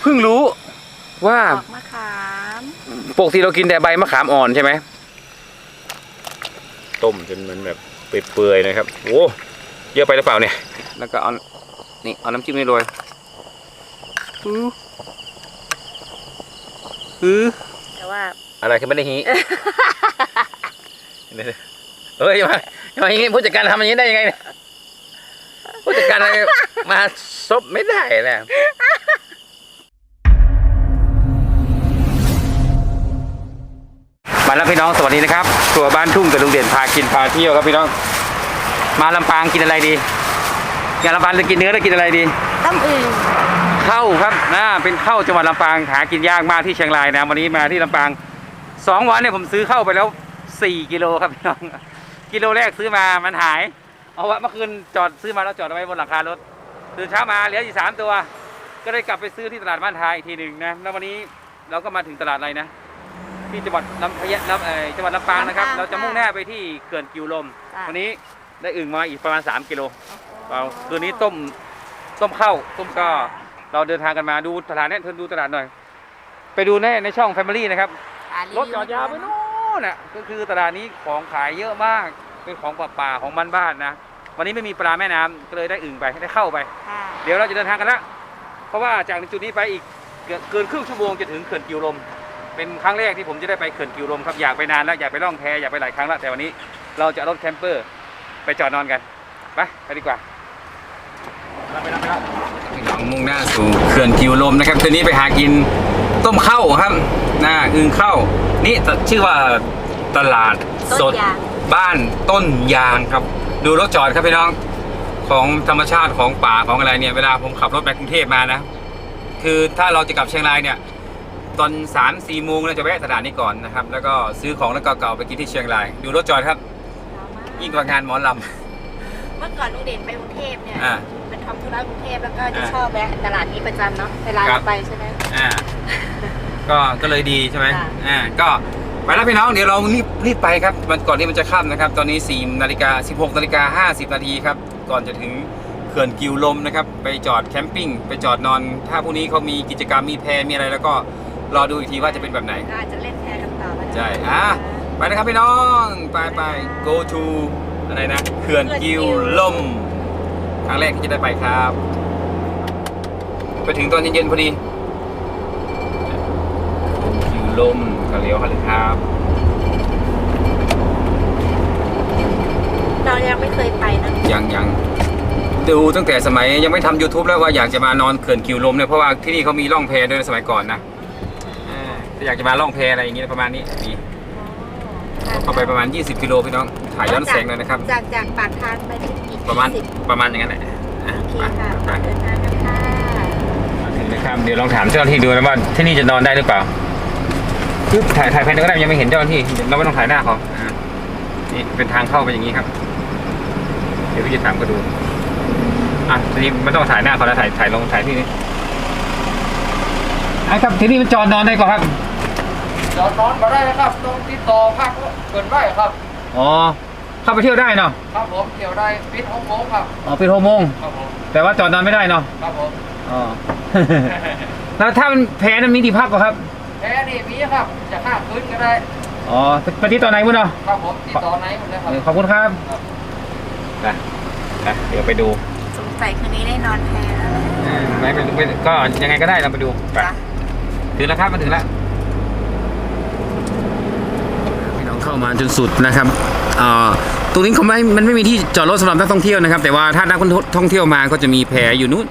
เพิ่งรู้ว่าดอกมะขามปกติเรากินแต่ใบมะขามอ่อนใช่ไหมต้มจนมันแบบเปื่อยๆนะครับโอ้เยอะไปหรือเปล่าเนี่ย แล้วก็เอานี่เอาน้ำจิ้มนี่โรยอื้ออื้อแต่ว่าอะไรคือไม่ได้ฮีเดี๋ยวๆเฮ้ยอย่ามาอย่ามาอย่างงี้ผู้จัดการทำอย่างนี้ได้ยังไงเนี่ยผู้จัดการอะไรมาซบไม่ได้แหละ มาแล้วพี่น้องสวัสดีนะครับครัวบ้านทุ่งกับลุงเด่นพากินพาเที่ยวครับพี่น้อง มาลำปางกินอะไรดีงานลำปางจะกินเนื้อหรือกินอะไรดีต้มอื่นเข้าครับนะเป็นเข้าจังหวัดลำปางหากินยากมากที่เชียงรายนะวันนี้มาที่ลำปางสองวันเนี่ยผมซื้อเข้าไปแล้วสี่กิโลครับพี่น้องกิโลแรกซื้อมามันหาย เอาวะเมื่อคืนจอดซื้อมาแล้วจอดเอาไว้บนหลังคารถตื่นเช้ามาเหลืออยู่สามตัว ก็เลยกลับไปซื้อที่ตลาดบ้านทายอีกทีหนึ่งนะแล้ววันนี้เราก็มาถึงตลาดอะไรนะ ที่จังหวัดลำพะยะลำเอ่อจังหวัดลำปางนะครับเราจะมุ่งหน้าไปที่เขื่อนกิวลม จ้ะ วันนี้ได้อึ่งมาอีกประมาณ 3 กิโลเราคืนนี้ต้มต้มข้าวต้มก็เราเดินทางกันมาดูตลาดเนี่ยเธอดูตลาดหน่อย ไปดูในในช่อง Family นะครับ อ่ารถจอดยาวไปนู่นน่ะก็คือตลาดนี้ของขายเยอะมากเป็นของป่าป่าๆของบ้านบ้านๆนะวันนี้ไม่มีปลาแม่น้ำก็เลยได้อึ่งไปได้เข้าไป ค่ะเดี๋ยวเราจะเดินทางกันละเพราะว่าจากจุดนี้ไปอีกเกินเกินครึ่งชั่วโมงจะถึงเขื่อนกิวลม เป็นครั้งแรกที่ผมจะได้ไปเขื่อนกิวลมครับอยากไปนานแล้วอยากไปล่องแพอยากไปหลายครั้งแล้วแต่วันนี้เราจะรถแคมเปอร์ไปจอดนอนกันไปไปดีกว่าไปแล้วไปแล้วพี่น้องมุ่งหน้าสู่เขื่อนกิวลมนะครับคืนนี้ไปหากินต้มข้าวครับหน้าอึ่งข้าวนี่ชื่อว่าตลาดสดบ้านต้นยางครับ ดูรถจอดครับพี่น้องของธรรมชาติของป่าของอะไรเนี่ยเวลาผมขับรถไปกรุงเทพมานะ คือถ้าเราจะกลับเชียงรายเนี่ย ตอนสามสี่โมงเราจะแวะตลาดนี้ก่อนนะครับ แล้วก็ซื้อของแล้วก็เก่าๆไปกินที่เชียงราย ดูรถจอดครับ ยิ่งกว่างานหมอลเมื่อก่อนลุงเด่นไปกรุงเทพเนี่ยอ่าเป็นทำธุระกรุงเทพแล้วก็จะอ่าชอบแวะตลาดนี้ประจำเนาะเวลาครัเราบ ไปใช่ไหมำอ่า ก็ก็เลยดีใช่ไหมค่ะ อ่าก็ไปแล้วพี่น้องเดี๋ยวเรารีบรีบไปครับมันก่อนที่มันจะค่ำนะครับ ตอนนี้4นาฬิกา16นาฬิกา50นาทีครับ ก่อนจะถึงเขื่อนกิวลมนะครับ ไปจอดแคมปิ้งไปจอดนอน ถ้าพรุ่งนี้เขามีกิจกรรมมีแพมีอะไรแล้วก็ รอดูอีกทีว่าจะเป็นแบบไหนก็อาจจะเล่นแพกันต่อก็ได้ใช่ อะ ไปนะครับพี่น้อง ไปไป go to อะไรนะ เขื่อนกิวลม ครั้งแรกที่จะได้ไปครับ ไปถึงตอนเย็นๆพอดีกิวลมก็เลี้ยวเข้าเลยครับ เรายังไม่เคยไปนะ ยังยังดูตั้งแต่สมัยยังไม่ทำ YouTube แล้วว่าอยากจะมานอนเขื่อนกิวลมเนี่ยเพราะว่าที่นี่เขามีล่องแพด้วยในสมัยก่อนนะ อ่าถ้าอยากจะมาล่องแพอะไรอย่างเงี้ยประมาณนี้นี่เข้าไปประมาณ 20กิโลพี่น้องถ่ายย้อนแสงเลยนะครับ จากจากปากทางไปถึงอีกประมาณสิบประมาณอย่างนั้นแหละอะโอเคไปค่ะไปเดินทางกันค่ะมาถึงนะครับเดี๋ยวลองถามเจ้าหน้าที่ดูนะว่าที่นี่จะนอนได้หรือเปล่าคือถ่ายถ่ายภายในก็ได้ยังไม่เห็นเจ้าหน้าที่เดี๋ยวเราไม่ต้องถ่ายหน้าเขาอ่านี่เป็นทางเข้าไปอย่างนี้ครับ เดี๋ยวพี่จะถามก็ดูอะทีนี้ไม่ต้องถ่ายหน้าเขาแล้วถ่ายถ่ายลงถ่ายที่นี่ไอ้ครับที่นี่มันจอดนอนได้ก่อนครับ จอดนอนมาได้นะครับต้องติดต่อพักเกินได้ครับ อ๋อ เข้าไปเที่ยวได้เนาะครับผมเที่ยวได้ปิดหกโมงครับอ๋อเป็นหกโมงครับผมแต่ว่าจอดนอนไม่ได้เนาะครับผมอ๋อแล้วถ้ามันแพ้นั้นมีที่พักเหรอครับแพ้นี่มีครับจะข้ามคืนก็ได้อ๋อไปที่ตอนไหนมั้งเนาะครับผมติดต่อไหนหมดเลยครับเออขอบคุณครับครับนะนะเดี๋ยวไปดูสงสัยคืนนี้ได้นอนแพแล้วนะอ่าไม่เป็นไม่ก็ยังไงก็ได้เราไปดูไปจ้ะถึงแล้วครับมาถึงแล้วพี่น้อง เข้ามาจนสุดนะครับอ่าตรงนี้เขาไม่มันไม่มีที่จอดรถสำหรับนักท่องเที่ยวนะครับ แต่ว่าถ้านักท่องเที่ยวมาก็จะมีแพอยู่นู้น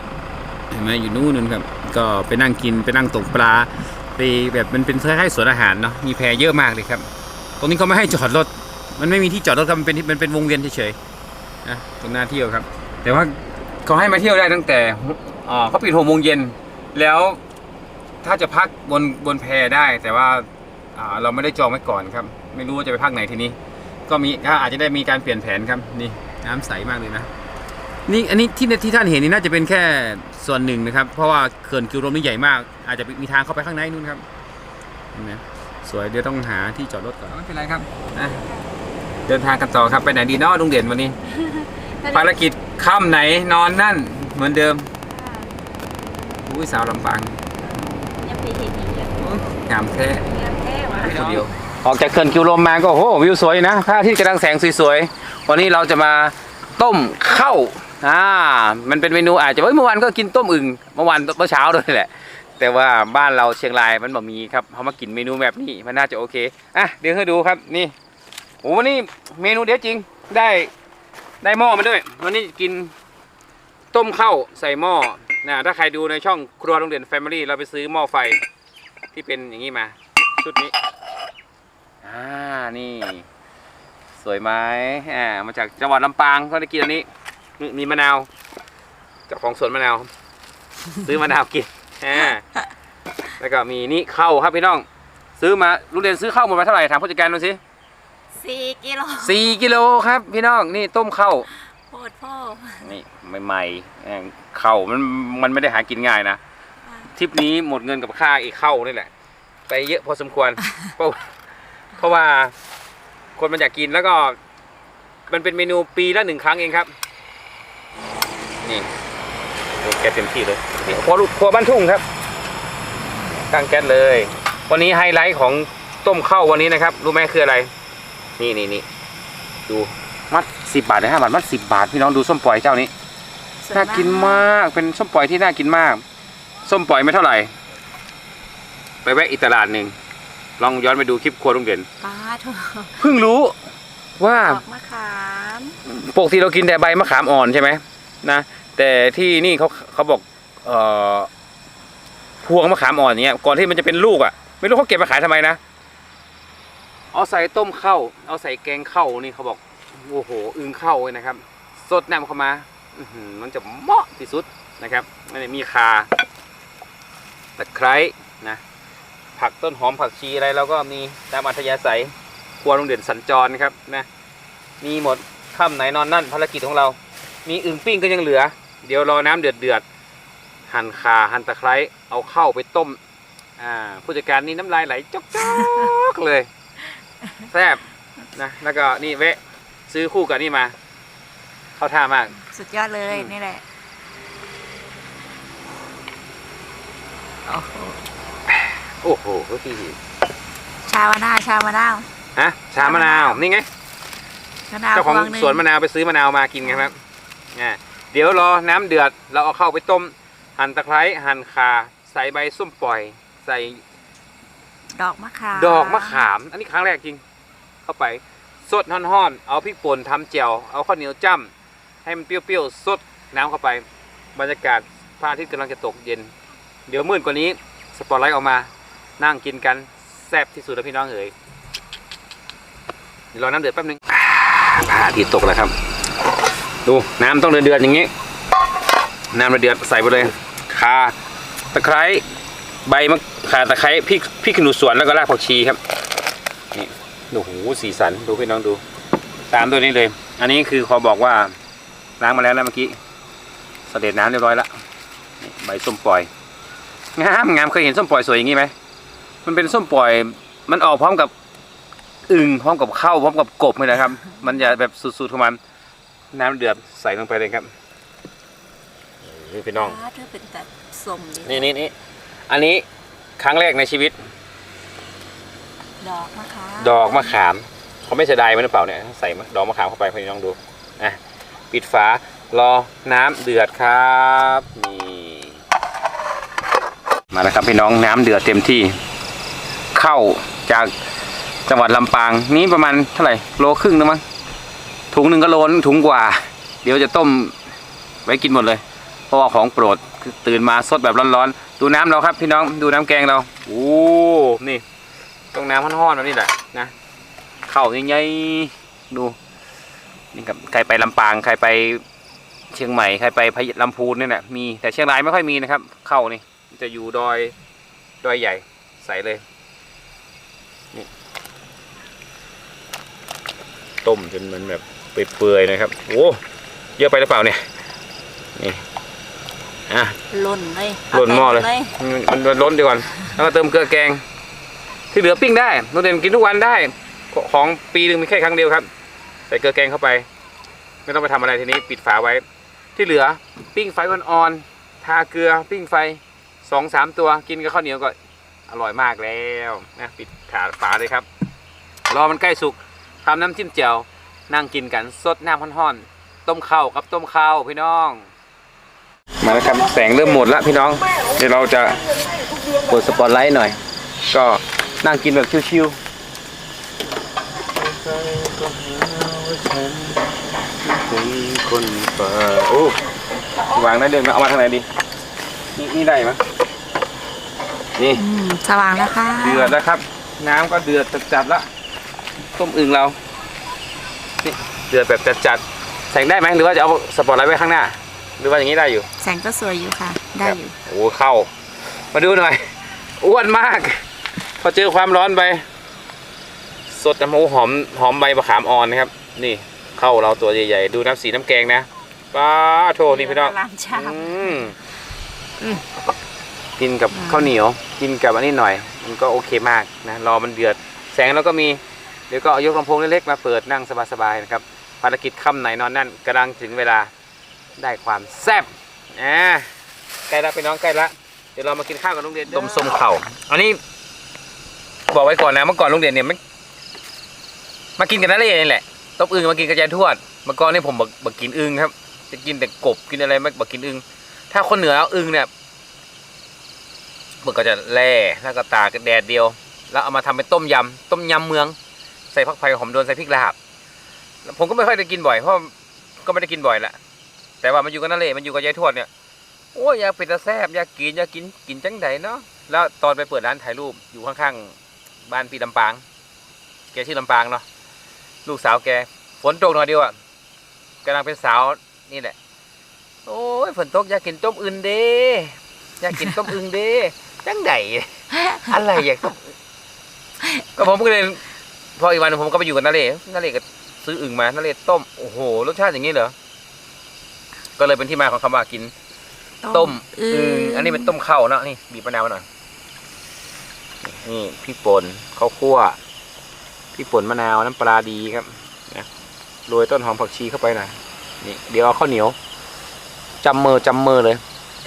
เห็นไหมอยู่นู้นนู่นครับก็ไปนั่งกินไปนั่งตกปลาไปแบบมันเป็นคล้ายๆสวนอาหารเนาะมีแพเยอะมากเลยครับ ตรงนี้เขาไม่ให้จอดรถ มันไม่มีที่จอดรถครับมันเป็นมันเป็นวงเวียนเฉยๆนะตรงหน้าเที่ยวครับ แต่ว่าเขาให้มาเที่ยวได้ตั้งแต่อ่าเขาปิดหกโมงเย็นแล้วถ้าจะพักบนบนแพได้แต่ว่า เราไม่ได้จองไว้ก่อนครับ ไม่รู้ว่าจะไปพักไหนทีนี้ ก็มีก็อาจจะได้มีการเปลี่ยนแผนครับนี่น้ำใสมากเลยนะนี่อันนี้ที่ที่ท่านเห็นนี่น่าจะเป็นแค่ส่วนหนึ่งนะครับ เพราะว่าเขื่อนกิวลมนี่ใหญ่มาก อาจจะมีทางเข้าไปข้างในนู่นครับเห็นไหมสวยเดี๋ยวต้องหาที่จอดรถก่อนไม่เป็นไรครับอะเดินทางกันต่อครับไปไหนดีเนาะลุงเด่นวันนี้ ภารกิจค่ำไหนนอนนั่นเหมือนเดิมอุ้ยสาวลำปางที่นี่เนี่ยงามแท้เงียบแท้ว่ะ คนเดียวออกจากเขื่อนกิวลมมาก็โหวิวสวยนะพระอาทิตย์กำลังแสงสวยๆวันนี้เราจะมาต้มข้าวอ่ามันเป็นเมนูอาจจะเมื่อวานก็กินต้มอึ่งเมื่อวานเมื่อเช้าด้วยแหละ แต่ว่าบ้านเราเชียงรายมันบ่มีครับเขามากินเมนูแบบนี้มันน่าจะโอเคอะเดี๋ยวให้ดูครับนี่โอ้วันนี้เมนูเด็ดจริงได้ได้หม้อมาด้วย วันนี้กินต้มข้าวใส่หม้อนะถ้าใครดูในช่องครัวโรงเรียนแฟมิลี่เราไปซื้อหม้อไฟที่เป็นอย่างนี้มา ชุดนี้อ่านี่ สวยไหมอ่ามาจากจังหวัดลำปางก็ได้กินอันนี้มีมีมะนาวเจ้าของสวนมะนาว ซื้อมะนาวกินอ่าแล้วก็มีนี่ข้าวครับพี่น้อง ซื้อมาลูกเรียนซื้อข้าวหมดมาเท่าไหร่ถามผู้จัดการดูสิสี่กิโลสี่กิโลครับพี่น้องนี่ต้มข้าวโพดพ่อนี่ใหม่ๆอ่าข้าวมันมันไม่ได้หากินง่ายนะทริปนี้หมดเงินกับค่าอีกเข้านี่แหละ ไปเยอะพอสมควร เพราะเพราะว่าคนมันอยากกินแล้วก็ มันเป็นเมนูปีละหนึ่งครั้งเองครับ นี่ดูแกสเต็มที่เลยนี่ครัวลูกครัวบ้านทุ่งครับตั้งแก๊สเลย วันนี้ไฮไลท์ของต้มข้าววันนี้นะครับ รู้ไหมคืออะไร นี่นี่นี่ดูมัดสิบบาทเลยห้าบาทมัดสิบบาทพี่น้องดูส้มปล่อยเจ้านี้น่ากินมากเป็นส้มปล่อยที่น่ากินมาก ส้มปล่อยไม่เท่าไหร่ ไปแวะอีกตลาดหนึ่งลองย้อนไปดูคลิปครัวลุงเด่นป้าเถอะเพิ่งรู้ว่าดอกมะขามปกติเรากินแต่ใบมะขามอ่อนใช่ไหมนะแต่ที่นี่เขาเขาบอกเอ่อพวงมะขามอ่อนเนี้ยก่อนที่มันจะเป็นลูกอะ ไม่รู้เขาเก็บมาขายทำไมนะเอาใส่ต้มข้าวเอาใส่แกงข้าวนี่เขาบอกโอ้โหอึงข้าวเลยนะครับ สดน้ำเข้ามาอื้อหือมันจะเหมาะที่สุดนะครับมันจะมีคาตะไคร้นะ ผักต้นหอมผักชีอะไรเราก็มีตามอัธยาศัยครัวโรงเด่นสัญจรครับนะมีหมดค่ำไหนนอนนั่นภารกิจของเรา มีอึ่งปิ้งก็ยังเหลือ เดี๋ยวรอน้ำเดือดเดือดๆหั่นคาหั่นตะไคร้เอาเข้าไปต้มอ่าผู้จัดการนี่น้ำลายไหลจอกๆเลยแซ่บนะแล้วก็นี่เวะซื้อคู่กับนี่มา เข้าท่ามาก สุดยอดเลยอืมนี่แหละโอ้โห โอ้โหพี่ชามะนาวชามะนาวฮะชามะนาวนี่ไงมะนาวเจ้าของพวงหงสวนมะนาวไปซื้อมะนาวมากินกันครับอ่าเดี๋ยวรอน้ำเดือดเราเอาเข้าไปต้ม หั่นตะไคร้หั่นข่าใส่ใบส้มปล่อย ใส่ดอกมะขามดอกมะขาม อันนี้ครั้งแรกจริง เข้าไปสดห่อนๆเอาพริกป่นทำเจียวเอาข้าวเหนียวจ้ำให้มันเปรี้ยวๆสดน้ำเข้าไป บรรยากาศพระอาทิตย์กำลังจะตกเย็น เดี๋ยวมืดกว่านี้ สปอตไลท์ออกมา นั่งกินกันแซ่บที่สุดแล้วพี่น้องเอ๋ยรอน้ำเดือดแป๊บนึงอ่าทิตย์ตกแล้วครับ ดูน้ำต้องเดือดๆอย่างนี้ น้ำเดือดใส่ไปเลยข่าตะไคร้ใบมะข่าตะไคร้พริกพริกขี้หนูสวนแล้วก็รากผักชีครับนี่โอ้โหสีสันดูพี่น้องดูตามตัวนี้เลย อันนี้คือขาบอกว่าล้างมาแล้วนะเมื่อกี้เสด็จน้ำเรียบร้อยแล้วใบส้มปล่อยงามงามเคยเห็นส้มปล่อยสวยอย่างนี้ไหม มันเป็นส้มปล่อย มันออกพร้อมกับอึ่งพร้อมกับข้าวพร้อมกับกบเลยนะครับ มันจะแบบสุดๆของมันน้ำเดือดใส่ลงไปเลยครับนี่พี่น้องป้าเธอเป็นแต่สมดินี่นี่นี่อันนี้ครั้งแรกในชีวิต ดอกมะขามดอกมะขามเขาไม่เสียดายมันหรือเปล่าเนี่ยใส่ดอกมะขามเข้าไปพี่น้องดูอะปิดฝารอน้ำเดือดครับนี่มาแล้วครับพี่น้องน้ำเดือดเต็มที่ เข้าจากจังหวัดลำปางนี่ประมาณเท่าไหร่โลครึ่งนะมั้งถุงหนึ่งก็โลนถุงกว่า เดี๋ยวจะต้มไว้กินหมดเลย เพราะว่าของโปรดตื่นมาสดแบบร้อนๆดูน้ำเราครับพี่น้องดูน้ำแกงเราโอ้นี่ต้องน้ำห้อนๆแบบนี้แหละนะเข่าใหญ่ๆดูนี่ครับใครไปลำปางใครไปเชียงใหม่ใครไปพะเยลำพูนนี่แหละมีแต่เชียงรายไม่ค่อยมีนะครับ เข้านี่จะอยู่ดอยดอยใหญ่ใสเลย ต้มจนมันแบบเปื่อยๆนะครับโอ้เยอะไปหรือเปล่าเนี่ยนี่อะล่นเลยล่นหม้อเลยาต็มันมันล้นดีก่อนแล้วก็เติมเกลือแกง ที่เหลือปิ้งได้โรงเรียนกินทุกวันได้ ของปีหนึ่งมีแค่ครั้งเดียวครับ ใส่เกลือแกงเข้าไป ไม่ต้องไปทำอะไรทีนี้ปิดฝาไว้ ที่เหลือปิ้งไฟอ่อนๆทาเกลือปิ้งไฟสองสามตัวกินกับข้าวเหนียวก็อร่อยมากแล้วนะปิดขาฝาเลยครับ รอมันใกล้สุก ทำน้ำจิ้มแจ่วนั่งกินกันสดน้ำห้อนๆต้มข้าวครับต้มข้าวพี่น้อง มาแล้วครับแสงเริ่มหมดแล้วพี่น้อง เดี๋ยวเราจะเปิดสปอตไลท์หน่อย ก็นั่งกินแบบชิวๆคนป่าโอ้วางได้เดินมาเอามาทางไหนดี นี่นี่ได้ไหมยนี่อืมสว่างแล้วค่ะเดือดแล้วครับ น้ำก็เดือดจัดๆละ ต้มอึ่งเรานี่เดือดแบบจัดๆแสงได้ไหมหรือว่าจะเอาสปอตไลท์ไว้ข้างหน้า หรือว่าอย่างนี้ได้อยู่ แสงก็สวยอยู่ค่ะ ได้อยู่ โอ้เข้า มาดูหน่อย อ้วนมาก พอเจอความร้อนไป สดน้ำหมูหอมหอมใบมะขามอ่อนนะครับ นี่เข้าเราตัวใหญ่ๆ ดูน้ำสีน้ำแกงนะป้าโทนี่พี่น้องร้านชาอืมอืม กินกับอืมข้าวเหนียว กินกับอันนี้หน่อย มันก็โอเคมากนะ รอมันเดือด แสงเราก็มี เดี๋ยวก็เอายกลำโพงเล็กๆมาเปิดนั่งสบายๆนะครับภารกิจค่ำไหนนอนนั่นกำลังถึงเวลาได้ความแซ่บอ่าใกล้ละไปน้องใกล้ละเดี๋ยวเรามากินข้าวกับลุงเด่นต้มส้มเข่าอันนี้ บอกไว้ก่อนนะเมื่อก่อนลุงเด่นเนี่ยไม่มากินกันนั่นเลยนี่แหละต้มอึ่งมากินกระจายทวดเมื่อก่อนนี่ผมบักบักกินอึ่งครับ จะกินแต่กบกินอะไรไม่บักกินอึ่งถ้าคนเหนือเอาอึ่งเนี่ยมันก็จะแล่แล้วก็ตากแดดเดียว แล้วเอามาทำเป็นต้มยำต้มยำเมือง ใส่ผักไผ่หอมโดนใส่พริกลาบ ผมก็ไม่ค่อยได้กินบ่อยเพราะก็ไม่ได้กินบ่อยแหละแต่ว่ามันอยู่กับนั่นเลยมันอยู่กับยายทวดเนี่ยโอ้ยอยากเป็นตาแซบอยากกินอยากกินกินจังไดเนาะแล้วตอนไปเปิดร้านถ่ายรูปอยู่ข้างๆบ้านพี่ลำปาง แกชื่อลำปางเนาะลูกสาวแกฝนตกหน่อยเดียวอะกำลังเป็นสาวนี่แหละ โอ้ยฝนตกอยากกินต้มอึ่งเด้อยากกินต้มอึ่งเด้จังไดอะไรอยากต้มก็ผมก็เลย พออีกวันหนึ่งผมก็ไปอยู่กับนาเล่นาเล่ก็ซื้ออึ่งมานาเล่ต้มโอ้โหรสชาติอย่างนี้เหรอก็เลยเป็นที่มาของคำว่ากิน ต้มอึ่งอันนี้เป็นต้มข้าวเนาะนี่บีบมะนาวมาหน่อยนี่พี่ป่นข้าวคั่วพี่ป่นมะนาวน้ำปลาดีครับนะโรยต้นหอมผักชีเข้าไปหน่อยนี่เดี๋ยวเอาข้าวเหนียวจำมือจำมือเลย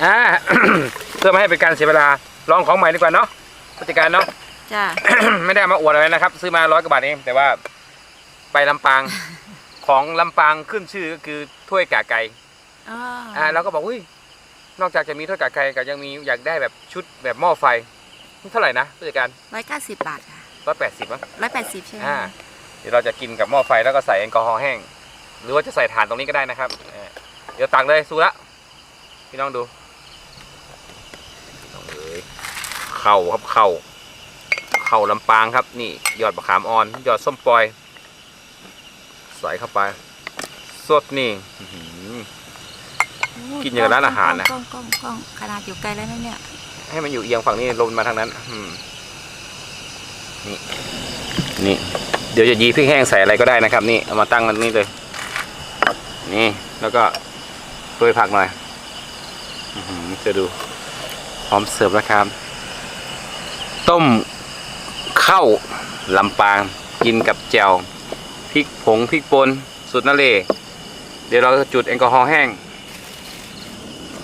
อ่าเพื่อไม่ให้เป็นการเสียเวลาลองของใหม่ดีกว่าเนาะผู้จัดการเนาะ จ้า ไม่ได้เอามาอวดอะไรนะครับ ซื้อมาร้อยกว่าบาทเองแต่ว่าไปลำปาง ของลำปางขึ้นชื่อก็คือถ้วยกาไก่อ๋ออ่าเราก็บอกอุ้ยนอกจากจะมีถ้วยกาไก่ก็ยังมีอยากได้แบบชุดแบบหม้อไฟนี่เท่าไหร่นะผู้จัดการร้อยเก้าสิบบาทค่ะร้อยแปดสิบมั้งร้อยแปดสิบใช่ไหมอ่าเดี๋ยวเราจะกินกับหม้อไฟแล้วก็ใส่แอลกอฮอล์แห้ง หรือว่าจะใส่ถ่านตรงนี้ก็ได้นะครับอ่าเดี๋ยวตักเลยสูละพี่น้องดูน้องเอ๋ยเข่าครับเข่า เข่าลำปางครับ นี่ยอดมะขามอ่อนยอดส้มปล่อย ใส่เข้าไป สดนี่กินอย่างกับร้านอาหารนะกล้องกล้องกล้องขนาดอยู่ไกลแล้วนะเนี่ย ให้มันอยู่เอียงฝั่งนี้ลมมาทางนั้น อืมนี่นี่ เดี๋ยวจะยีพริกแห้งใส่อะไรก็ได้นะครับ นี่เอามาตั้งมันนี่เลย นี่ แล้วก็โรยผักหน่อยจะดู พร้อมเสิร์ฟแล้วครับ ต้ม ข้าวลำปางกินกับแจ่วพริกผงพริกป่นสุดนั่นเลยเดี๋ยวเราจะจุดแอลกอฮอล์แห้ง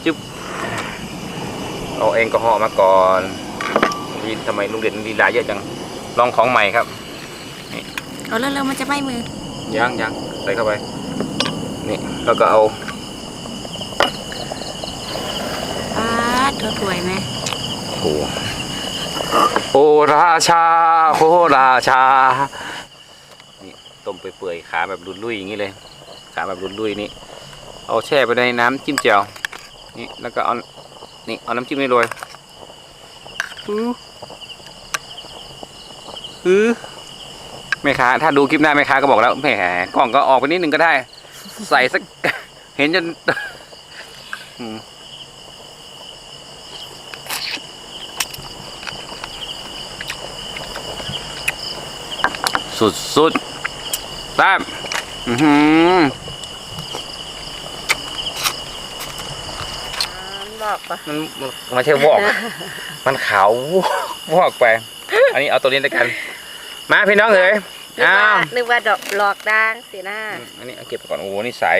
จึ๊บเอาแอลกอฮอล์มาก่อนนี่ทำไมลุงเด่นลีลาเยอะจังลองของใหม่ครับเอาเร็วๆมันจะไหม้มือยังยังใส่เข้าไปนี่แล้วก็เอาป้าดเธอสวยไหมโอ้ โอราชาโอราชา นี่ต้มเปื่อยขาแบบรุนลุยอย่างนี้เลย ขาแบบรุนลุยนี่ เอาแช่ไปในน้ำจิ้มแจ่ว นี่แล้วก็เอา นี่เอาน้ำจิ้มนี่โรยอืออือแม่ค้าถ้าดูคลิปหน้าแม่ค้าก็บอกแล้วแหมกล่องก็ออกไปนิดนึงก็ได้ ใส่สัก เห็นจน สุดสุดๆแซ่บอือหือบอกปะมันมันไม่ใช่วอก มันขาววอกไป อันนี้เอาตัวนี้แล้วกัน มาพี่น้องเอ๋ยนึกอ้าว่าวนึกว่าดอกหลอกดังสินะอันนี้เอาเก็บไปก่อน โอ้โหนี่สาย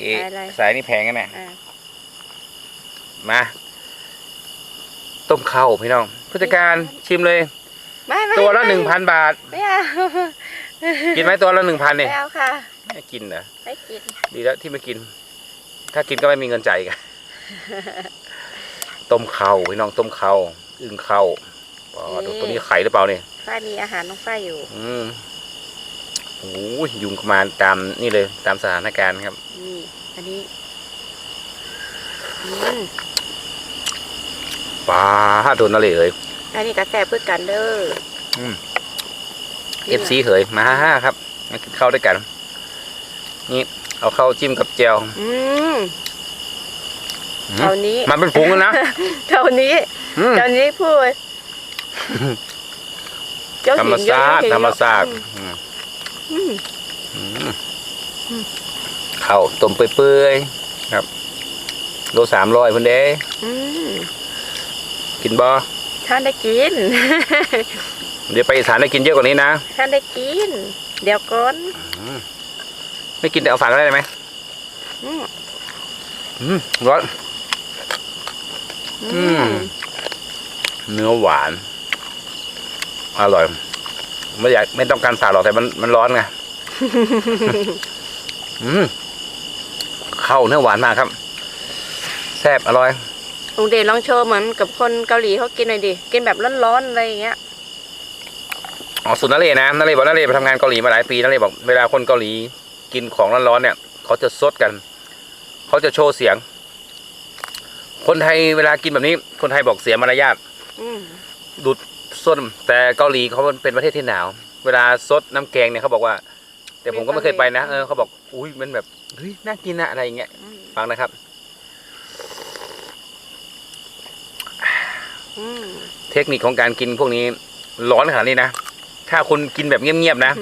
เอสายอะไร สายนี่แพงกันแน่อ่ามา ต้มข้าวพี่น้องผู้จัดการชิมเลย ไม่ไม่ตัวละไม่หนึ่งพันบาท ไม่เอากินไหมตัวละหนึ่งพันไม่เนี่ยเอาค่ะไม่กินเหรอไม่กิน ดีแล้วที่ไม่กิน ถ้ากินก็ไม่มีเงินจ่ายอีกันต้มข้าวพี่น้องต้มข้าวอึ่งข้าวอ๋อดูตัวนี้ไข่หรือเปล่าเนี่ยฝ้ายมีอาหารน้องฝ้ายอยู่ อืมโอ้ยยุงเข้ามาตามนี่เลยตามสถานการณ์ครับ นี่อันนี้อืมปลาโดนอะไรเอ่ย อันนี้กระแสเพื่อกันเด้อเอฟซีเหยมาห้าครับมากินข้าวด้วยกัน นี่ เอาข้าวจิ้มกับแจวอืมอืมเท่านี้มันเป็นฟุ้งแล้วนะเท่านี้อืมเท่านี้พูดเจ้าธรรมหินเยอะศาสตร์เยอะธรรมศาสตร์อืมอืมอืมอืมข้าวต้มเปื่อยๆครับโลสามร้อยพุ่นเด้อืมกินบ่ ท่านได้กิน เดี๋ยวไปอีสานได้กินเยอะกว่านี้นะ ท่านได้กิน เดี๋ยวก่อนไม่กินแต่เอาฝากก็ได้ไหมอืมอืมร้อนอืมเนื้อหวาน อร่อย ไม่อยากไม่ต้องการฝากหรอกแต่มันมันร้อนไงอืมเข้าเนื้อหวานมากครับ แซ่บอร่อย ลุงเดชลองโชว์เหมือนกับคนเกาหลีเขากินหน่อยดิ กินแบบร้อนๆอะไรอย่างเงี้ย อ๋อสุดนาเรนะนาเรบอกนาเรไปทำงานเกาหลีมาหลายปีนาเรบอกเวลาคนเกาหลีกินของร้อนๆเนี่ยเขาจะซดกัน เขาจะโชว์เสียง คนไทยเวลากินแบบนี้ คนไทยบอกเสียมารยาทอืมดูดส้นแต่เกาหลีเขาเป็นประเทศที่หนาว เวลาซดน้ำแกงเนี่ยเขาบอกว่า แต่ผมก็ไม่เคยไปนะเออเขาบอกอุ้ยมันแบบเฮ้ยน่ากินนะอะไรอย่างเงี้ยอืมฟังนะครับ อืม เทคนิคของการกินพวกนี้ร้อนขนาดนี้นะถ้าคุณกินแบบเงียบๆนะ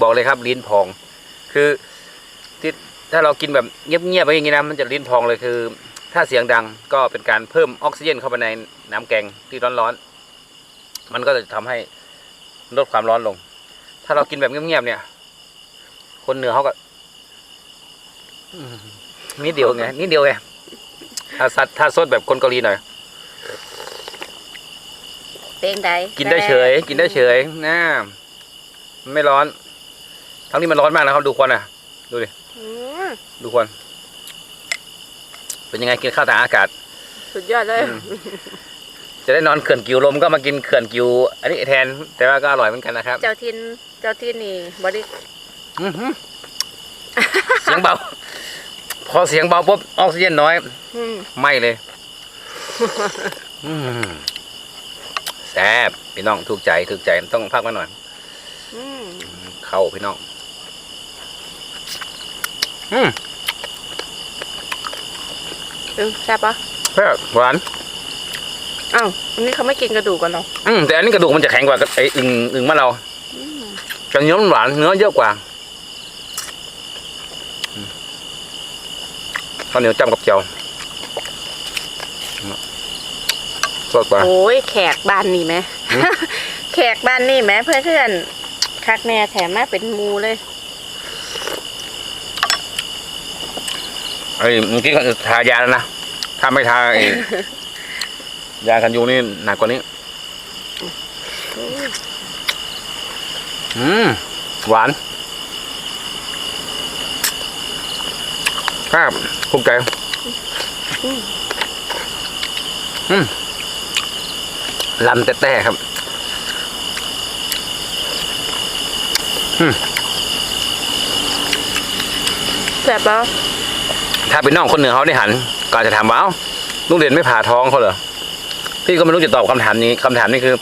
บอกเลยครับลิ้นพอง คือที่ถ้าเรากินแบบเงียบๆไปอย่างนี้นะมันจะลิ้นพองเลยคือ ถ้าเสียงดังก็เป็นการเพิ่มออกซิเจนเข้าไปในน้ำแกงที่ร้อนๆมันก็จะทำให้ลดความร้อนลง ถ้าเรากินแบบเงียบๆเนี่ย คนเหนือเขาก็อืมนิดเดียวไงนิดเดียวไงถ้าซัดถ้าซดแบบคนเกาหลีหน่อย เป็นไดกินได้เฉย กินได้เฉยนะมันไม่ร้อน ทั้งที่มันร้อนมากนะครับดูควันอะ ดูดิอืมดูควันเป็นยังไงกินข้าวตากอากาศ สุดยอดเลยอืมจะได้นอนเขื่อนกิวลมก็มากินเขื่อนกิว อันนี้แทน แต่ว่าก็อร่อยเหมือนกันนะครับ เจ้าทินเจ้าทินนี่บริอื้อหือเสียงเบา พอเสียงเบาปุ๊บออกซิเจนน้อยอืมไหม่เลย อืม แซ่บพี่น้องถูกใจถูกใจต้องพักมาหน่อยอืมเข้าพี่น้อง อืมเออแซ่บปะแซ่บหวานอ้าวอันนี้เขาไม่กินกระดูกกันเหรออืมแต่อันนี้กระดูกมันจะแข็งกว่าไอ้อึ่งอึ่งมานเราอืมจะเนื้อมันหวานเนื้อเยอะกว่าอืมข้าวเหนียวจ้ำกับเจียว สดกว่าโอ้ยแขกบ้านนี่ไหมหืมแขกบ้านนี่ไหมเพื่อนเพื่อนๆคักแน่แถมมาเป็นหมูเลยไอ้เมื่อกี้ก็ทายาแล้วนะถ้าไม่ทาไอ้ยากันยุงนี่หนักกว่านี้ อืม หวานครับภูมิใจอืม ลำแต่แต่ครับแซ่บปะถ้าเป็นน้องคนเหนือเขาได้หัน ก็อาจจะถามว่าเอ้าลุงเด่นไม่ผ่าท้องเขาเหรอพี่ก็ไม่รู้จะตอบคำถามนี้คำถามนี้คือ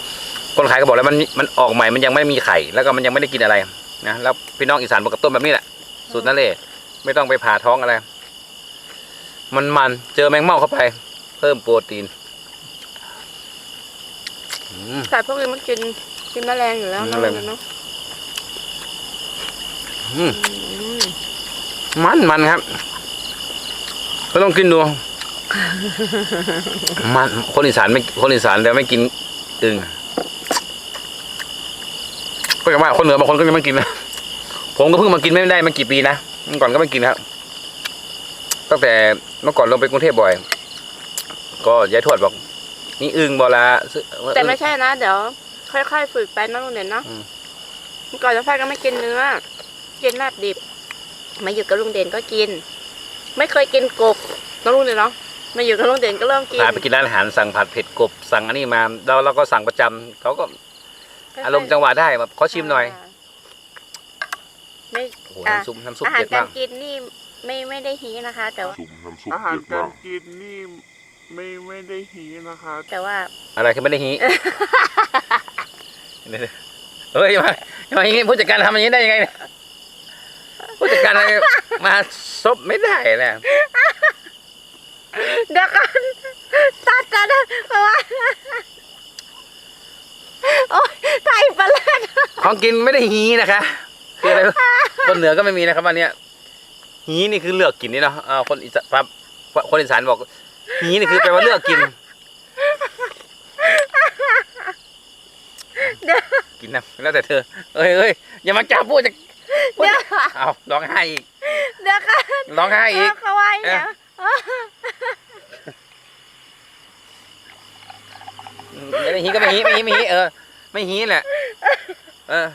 คนขายก็บอกแล้วมันมันออกใหม่มันยังไม่มีไข่ แล้วก็มันยังไม่ได้กินอะไรนะแล้วพี่น้องอีสานบอกกับต้มแบบนี้แหละสูตรนั่นเลยไม่ต้องไปผ่าท้องอะไร มันมันเจอแมงเม่าเข้าไป เพิ่มโปรตีนอืม แต่พวกนี้มันกินกินแมลงอยู่แล้วกินเนาะแมลง เนาะอืมอืมมันมันครับ ก็ต้องกินดู มันคนอีสานไม่คนอีสานแต่ไม่กินอึ่งก็อย่างว่าคนเหนือบางคนก็ยังไม่กินนะผมก็เพิ่งมากินไม่ได้ไม่กี่ปีนะเมื่อก่อนก็ไม่กินครับตั้งแต่เมื่อก่อนลงไปกรุงเทพบ่อย ก็ยายทวดบอก มีอึ่งบ่ละซื้อแต่ไม่ใช่นะ เดี๋ยว ค่อยๆฝึกไปนะลุงเด่นเนาะอืมเมื่อก่อนจะพ่อก็ไม่กินเนื้อกินแบบดิบ มาอยู่กับลุงเด่นก็กิน ไม่เคยกินกบน้องลุงเด่นเนาะมาอยู่กับลุงเด่นก็เริ่มกินพาไปกินร้านอาหารสั่งผัดเผ็ดกบสั่งอันนี้มาเราเราก็สั่งประจำเขาก็ค่ยๆอารมณ์จังหวะได้แบบขอชิมหน่อยไม่โอ้โหอะน้ำซุปน้ำซุปอาหารเด็ดการมากกินนี่ไม่ไม่ได้ฮีนะคะ แต่ว่าซุปน้ำซุปอาหารเด็ดการมากกินนี่ ไม่ไม่ได้ฮีนะคะแต่ว่า อะไรคือไม่ได้ฮีเฮ้ยมามาอย่างนี้ผู้จัดการทำอย่างนี้ได้ยังไงเนี่ยผู้จัดการอะไรมาซบไม่ได้นะเดี๋ยวก่อนตัดกันนะเพราะว่าโอ้ยไทยปลาแรกของกินไม่ได้ฮีนะคะคืออะไรคนเหนือก็ไม่มีนะครับวันเนี้ยฮีนี่คือเลือกกินนี่เนาะอ่าคนอีสานครับคนอีสานบอก ฮีนี่คือแปลว่าเลือกกินเดี๋ยวกินนะแล้วแต่เธอ เอ้ยเอ้ยอย่ามาจับพูดจะพูดเดี๋ยวเอาร้องไห้อีกเดี๋ยวก่อนร้องไห้อีก เขาว่าอย่างเงี้ยไม่ได้ฮีก็ไม่ฮีไม่ฮีไม่ฮีเออ ไม่ฮีแหละ เออ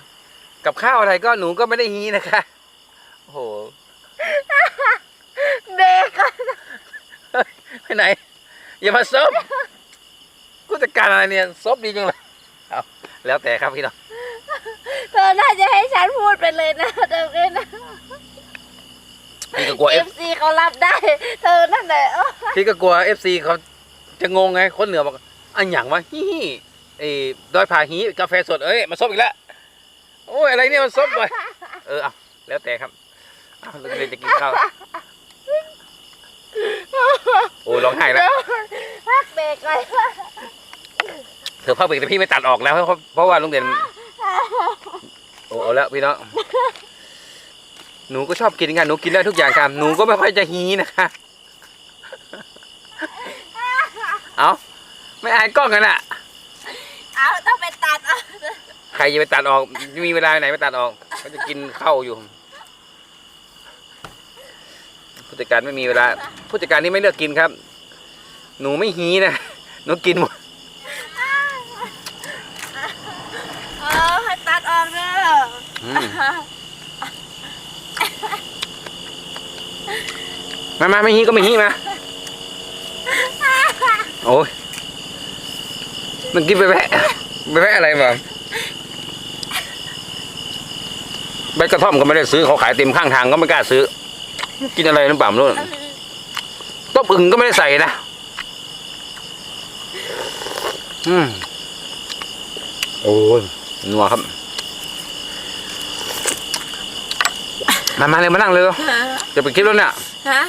กับข้าวอะไรก็หนูก็ไม่ได้ฮีนะคะ โอ้โห เบรกก่อน ไปไหน อย่ามาซบกูจัดการอะไรเนี่ยซบดีจังเลยเอาแล้วแต่ครับพี่น้องเธอน่าจะให้ฉันพูดไปเลยนะเธอเลยนะพี่ก็กลัวเอเอฟฟซีเขารับได้ เธอนั่นแหละเออพี่ก็กลัวเอฟซีเขาจะงงไงคนเหนือบอกอันหยังวะฮี่ไอ้ดอยผาฮีกาแฟสดเอ้ยมาซบอีกแล้วโอ้ยอะไรเนี่ยมันซบไปเออเอาแล้วแต่ครับเอาเราจะกินข้าว โอ้ร้องไห้แล้วพักเบรกก่อนเธอพักเบรกแต่พี่ไม่ตัดออกแล้วเพราะเพราะว่าลุงเด่นโอ้เอาแล้วพี่น้องหนูก็ชอบกินกันหนูกินได้ทุกอย่างครับหนูก็ไม่ค่อยจะฮีนะคะเอาไม่อายกล้องกันอะเอาต้องไปตัดเอาใครจะไปตัดออกมีเวลาไหนไปตัดออกก็จะกินข้าวอยู่ ผู้จัดการไม่มีเวลา ผู้จัดการนี่ไม่เลือกกินครับ หนูไม่ฮีนะหนูกินหมดเออให้ตัดออกเด้ออืมมามาไม่ฮีก็ไม่ฮีมาโอ้ยมันกินไปแวะไปแวะอะไรมาใบกระท่อมก็ไม่ได้ซื้อเขาขายเต็มข้างทางก็ไม่กล้าซื้อ กินอะไรน้ำป่ามนู่นต้มอึ่งก็ไม่ได้ใส่นะ อืมโอ้ยนัวครับ มามาเลยมานั่งเลยจะไปคลิปแล้วเนี่ยฮะ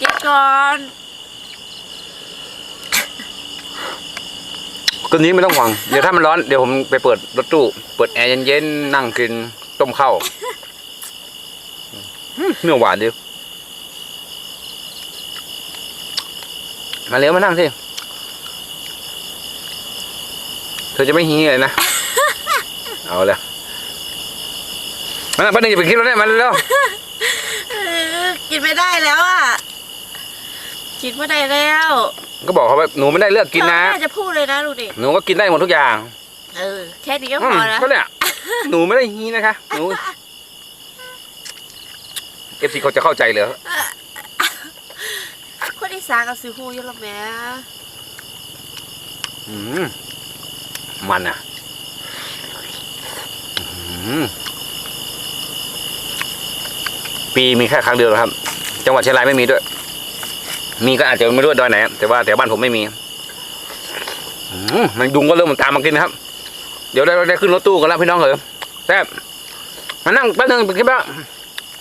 กินก่อนคืนนี้ไม่ต้องห่วง เดี๋ยวถ้ามันร้อน เดี๋ยวผมไปเปิดรถตู้ เปิดแอร์เย็นๆ นั่งกินต้มข้าวอืม เนื้อหวานดิมาเร็วมานั่งสิ เธอจะไม่ฮีเลยนะ เอาเลยมานั่งแป๊บนึงอย่าไปคิดแล้วเนี่ยมาเร็วเออกินไม่ได้แล้วอะ กินไม่ได้แล้วๆก็บอกเขาว่าหนูไม่ได้เลือกกินนะเขาน่าจะพูดเลยนะดูดิหนูก็กินได้หมดทุกอย่าง เออแค่นี้ก็อืพมอแล้วก็เนี่ยหนูไม่ได้ฮีนะคะ หนู เอฟซีเขาจะเข้าใจเหรอคนอีสานกับซื้อหูเยอะแล้วแม่อืมมันอะอืมปีมีแค่ครั้งเดียวครับ จังหวัดเชียงรายไม่มีด้วย มีก็อาจจะไม่รู้ว่าดอยไหนอะแต่ว่าแถวบ้านผมไม่มีอืมมันยุงก็เริ่มมันตามมากินนะครับ เดี๋ยวได้ได้ขึ้นรถตู้กันแล้วพี่น้องเหรอแซ่บมานั่งแป๊บนึงไปคิดว่า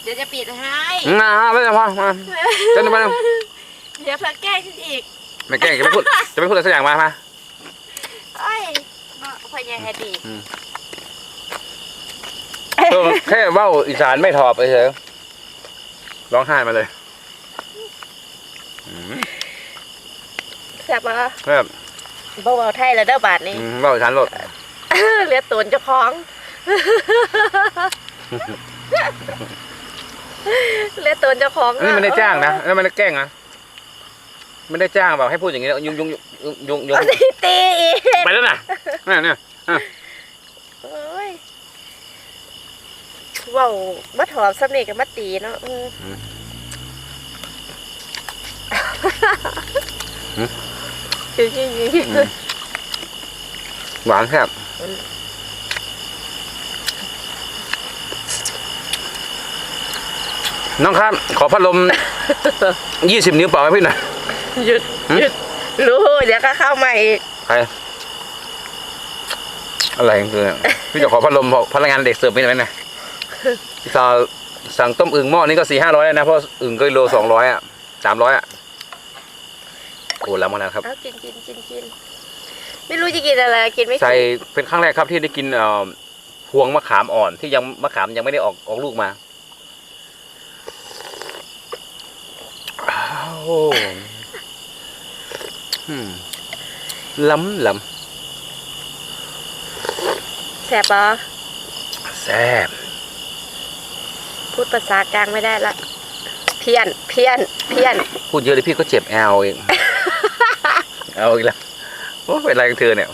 เดี๋ยวจะปิดให้อ่าไม่ต้องพอมาเจ้าหน้าที่เดี๋ยวเธอแกล้งฉันอีกไม่แกล้งจะไม่พูดจะไม่พูดอะไรสักอย่างมามาเอ้ยมาพยายามดีเออแค่เว่าอีสานไม่ถอบไปเฉยร้องไห้มาเลยอืมแซ่บปะแบบเบาๆไทยแล้วเด้อบาทนี้อืมเว่าอีสานรถเหลือตูนเจ้าของ เหลือตูนเจ้าของอันนี้มันได้จ้างนะแล้วมันได้แกล้งนะไม่ได้จ้างแบบให้พูดอย่างนี้ยุงยุงยุงยุงยุงเอาตีตีอีกไปแล้วน่ะเนี่ยเนี่ยโอ้ยเว้าวมาถอดสำเนียงกับมาตีเนาะเออจริงจริงจริงหวานครับ น้องครับ ขอพัดลม ยี่สิบนิ้วเปล่าให้พี่หน่อย หยุดหยุดรู้เดี๋ยวก็เข้ามาอีกใครอะไรกันคือพี่จะขอพัดลมเพราะพนักงานเด็กเสิร์ฟไม่ได้ไหมนะพี่สาวสั่งต้มอึ่งหม้อนี่ก็สี่ห้าร้อยนะ เพราะอึ่งก็กิโลสองร้อยอะสามร้อยอะโอ้แล้วมาแล้วครับ เอากินกินกินกินไม่รู้จะกินอะไรกินไม่ใส่ถูกเป็นครั้งแรกครับที่ได้กินเอ่อพวงมะขามอ่อนที่ยังมะขามยังไม่ได้ออกออกลูกมา อ้าวอืมล้ำล้แสบปะำแซ่บพูดภาษากลางไม่ได้ละ เพี้ยน เพี้ยน เพี้ยน พูดเยอะเลยพี่ก็เจ็บแอลเอง เอาอีกแล้วโอ้เป็นไรกับเธอเนี่ย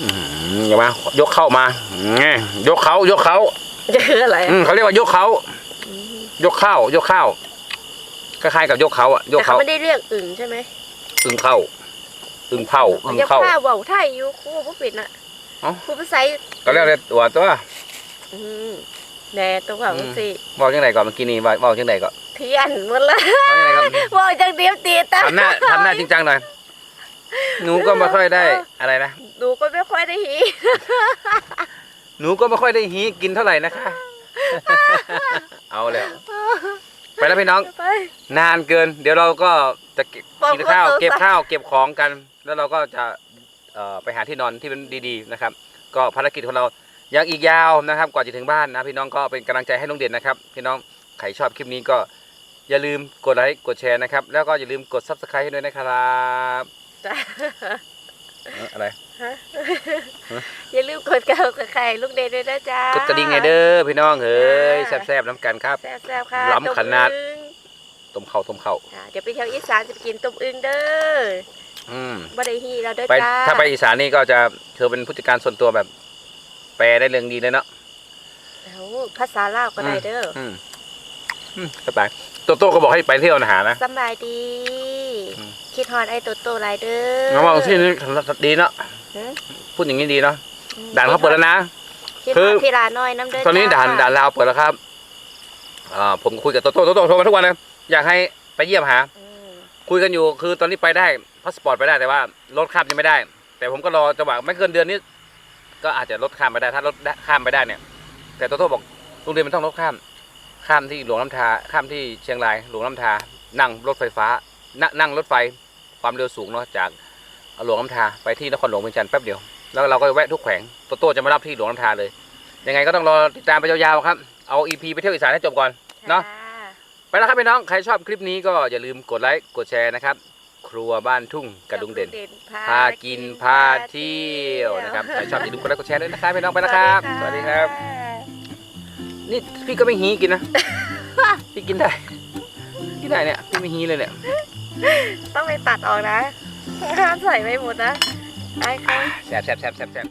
อืมอย่ามายกเข้ามาไงยกเขายกเขาจะคืออะไร อืมเขาเรียกว่ายกเขา ยกเข้า ยกเข้าคล้ายๆกับยกเขาอะยกแต่เขาเขาไม่ได้เรียกอึ่งใช่ไหมอึงเข้าอึงเผาอึงยังเข้า ผ้าเบาไทยอยู่ครู่ผู้ปิดน่ะเอ้า ครู่ภาษาก็เรียกเลยตัวตัว อืมแน่ตัวว่าสิบอกจังไหนก่อนเมื่อกี้นี้บอกบอกจังไหนก่อนเพี้ยนหมดละบอกจังไหนก่อนบอกจังเดียวตีตาทำหน้าทำหน้าจริงจังหน่อยหนูก็ไม่ค่อยได้อะไรนะดูก็ไม่ค่อยได้หีหนูก็ไม่ค่อยได้ฮีกินเท่าไหร่นะคะ เอาแล้ว ไปแล้วพี่น้อง ไป นานเกิน เดี๋ยวเราก็จะเก็บบอกกินข้าวว่าตัวเก็บสั่นข้าวเก็บของกัน แล้วเราก็จะเอ่อไปหาที่นอนที่มันดีๆนะครับ ก็ภารกิจของเรายังอีกยาวนะครับ กว่าจะถึงบ้านนะพี่น้องก็เป็นกำลังใจให้ลุงเด่นนะครับ พี่น้องใครชอบคลิปนี้ก็อย่าลืมกดไลค์กดแชร์นะครับ แล้วก็อย่าลืมกด subscribe ให้ด้วยนะครับ จ้ะเอ้ออะไรอย่าลืมกดกระดิ่งกับใครลูกเดนด้วยนะจ๊ะกดกระดิ่งไงเด้อพี่น้องเฮ้ยจ้าแซ่บๆน้ำกันครับแซ่บๆค่ะล้ำขนาดต้มอึ่งต้มข้าวต้มข้าวอ่าเดี๋ยวไปเที่ยวอีสานจะไปกินต้มอึ่งเด้ออืมบ่ได้ฮีเราเด้อไปจ้าถ้าไปอีสานนี่ก็จะเธอเป็นผู้จัดการส่วนตัวแบบ แปลได้เรื่องดีเลยเนาะเอาภาษาลาวก็ได้เด้อออืมอืมก็ไปโตโต้ก็บอกให้ไปเที่ยวหานะสำบายดีอืม คิดฮอดไอ้โตโตหลายเด้อน้องว่าที่นี่ดีเนาะหือพูดอย่างนี้ดีเนาะด่านเขาเปิดแล้วนะ คิดคืฮออดพี่ลาน้อยน้ำเด้อตอนนี้จ้ด่านด่านลาวเปิดแล้วครับอ่าผมคุยกับโตโต้โตโต้โทรมาทุกวันเลยอยากให้ไปเยี่ยมหา อืมคุยกันอยู่คือตอนนี้ไปได้พาสปอร์ตไปได้แต่ว่ารถข้ามยังไม่ได้ แต่ผมก็รอจังหวะไม่เกินเดือนนี้ ก็อาจจะรถข้ามไปได้ถ้ารถข้ามไปได้เนี่ย แต่โตโต้บอกโรงเรียนมันต้องรถข้าม ข้ามที่หลวงน้ำทาข้ามที่เชียงรายหลวงน้ำทา นั่งรถไฟฟ้า นั่งนั่งรถไฟ ความเร็วสูงเนาะจากหลวงน้ำทาไปที่นครหลวงเวียงจันทร์แป๊บเดียวแล้วเราก็แวะทุกแขวงโตโต้จะมารับที่หลวงน้ำทาเลย ยังไงก็ต้องรอติดตามไปยาวๆครับ เอาอีพีไปเที่ยวอีสานให้จบก่อนเนาะจ้ไปแล้วครับพี่น้องใครชอบคลิปนี้ก็อย่าลืมกดไลค์กดแชร์นะครับ ครัวบ้านทุ่งกระดุงเด่นพากินพาเที่ยวนะครับใครชอบอย่าลืมกดไลค์กดแชร์ด้วยนะครับพี่น้องไปแล้วครับ สวัสดีครับ นี่พี่ก็ไม่ฮีกินนะพี่กินได้กินได้เนี่ยพี่ไม่ฮีเลยเนี่ย ต้องไปตัดออกนะห้ามใส่ไม่หมดนะไอ้ค่ะ แซ่บแซ่บแซ่บแซ่บ